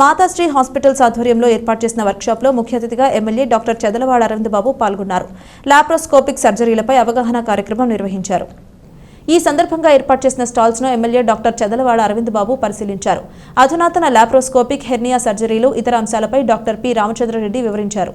Matasri hospitals ఆధ్వర్యంలో ఏర్పాటు చేసిన వర్క్షాప్లో ముఖ్య అతిథిగా ఎమ్మెల్యే డాక్టర్ చదలవాడ అరవింద్ బాబు పాల్గొన్నారు. లాప్రోస్కోపిక్ సర్జరీలపై అవగాహన కార్యక్రమం నిర్వహించారు. ఈ సందర్భంగా ఏర్పాటు చేసిన స్టాల్స్ను ఎమ్మెల్యే డాక్టర్ చదలవాడ అరవింద్ బాబు పరిశీలించారు. అధునాతన లాప్రోస్కోపిక్ హెర్నియా సర్జరీలు ఇతర అంశాలపై డాక్టర్ పి. రామచంద్రరెడ్డి వివరించారు.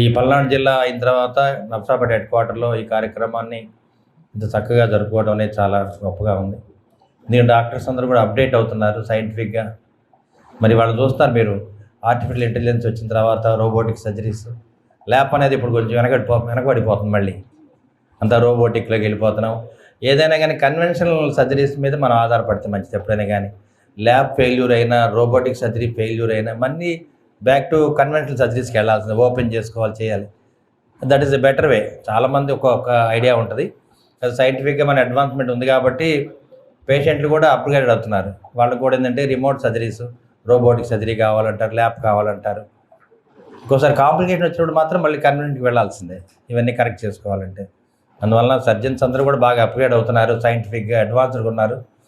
ఈ పల్నాడు జిల్లా అయిన తర్వాత నర్సాపేట హెడ్ క్వార్టర్లో ఈ కార్యక్రమాన్ని ఇంత చక్కగా జరుపుకోవడం అనేది చాలా గొప్పగా ఉంది. దీని డాక్టర్స్ అందరూ కూడా అప్డేట్ అవుతున్నారు సైంటిఫిక్గా. మరి వాళ్ళు చూస్తారు మీరు ఆర్టిఫిషియల్ ఇంటెలిజెన్స్ వచ్చిన తర్వాత రోబోటిక్ సర్జరీస్. ల్యాబ్ అనేది ఇప్పుడు కొంచెం వెనకడిపో వెనకబడిపోతుంది మళ్ళీ. అంత రోబోటిక్లోకి వెళ్ళిపోతున్నాం. ఏదైనా కానీ కన్వెన్షనల్ సర్జరీస్ మీద మనం ఆధారపడితే మంచిది ఎప్పుడైనా కానీ. ల్యాబ్ ఫెయిల్యూర్ అయినా రోబోటిక్ సర్జరీ ఫెయిల్యూర్ అయినా మళ్ళీ బ్యాక్ టు కన్వెన్షనల్ సర్జరీస్కి వెళ్ళాల్సింది ఓపెన్ చేసుకోవాలి చేయాలి. That is a better way చాలామంది ఒక్కొక్క ఐడియా ఉంటుంది. సైంటిఫిక్గా మన అడ్వాన్స్మెంట్ ఉంది కాబట్టి పేషెంట్లు కూడా అప్గ్రేడ్ అవుతున్నారు. వాళ్ళకు కూడా ఏంటంటే రిమోట్ సర్జరీస్ రోబోటిక్ సర్జరీ కావాలంటారు ల్యాబ్ కావాలంటారు. ఇంకోసారి కాంప్లికేషన్ వచ్చినప్పుడు మాత్రం మళ్ళీ కన్వెంట్కి వెళ్ళాల్సిందే. ఇవన్నీ కరెక్ట్ చేసుకోవాలంటే. అందువలన సర్జన్స్ అందరూ కూడా బాగా అప్గ్రేడ్ అవుతున్నారు సైంటిఫిక్గా అడ్వాన్స్డ్గా ఉన్నారు.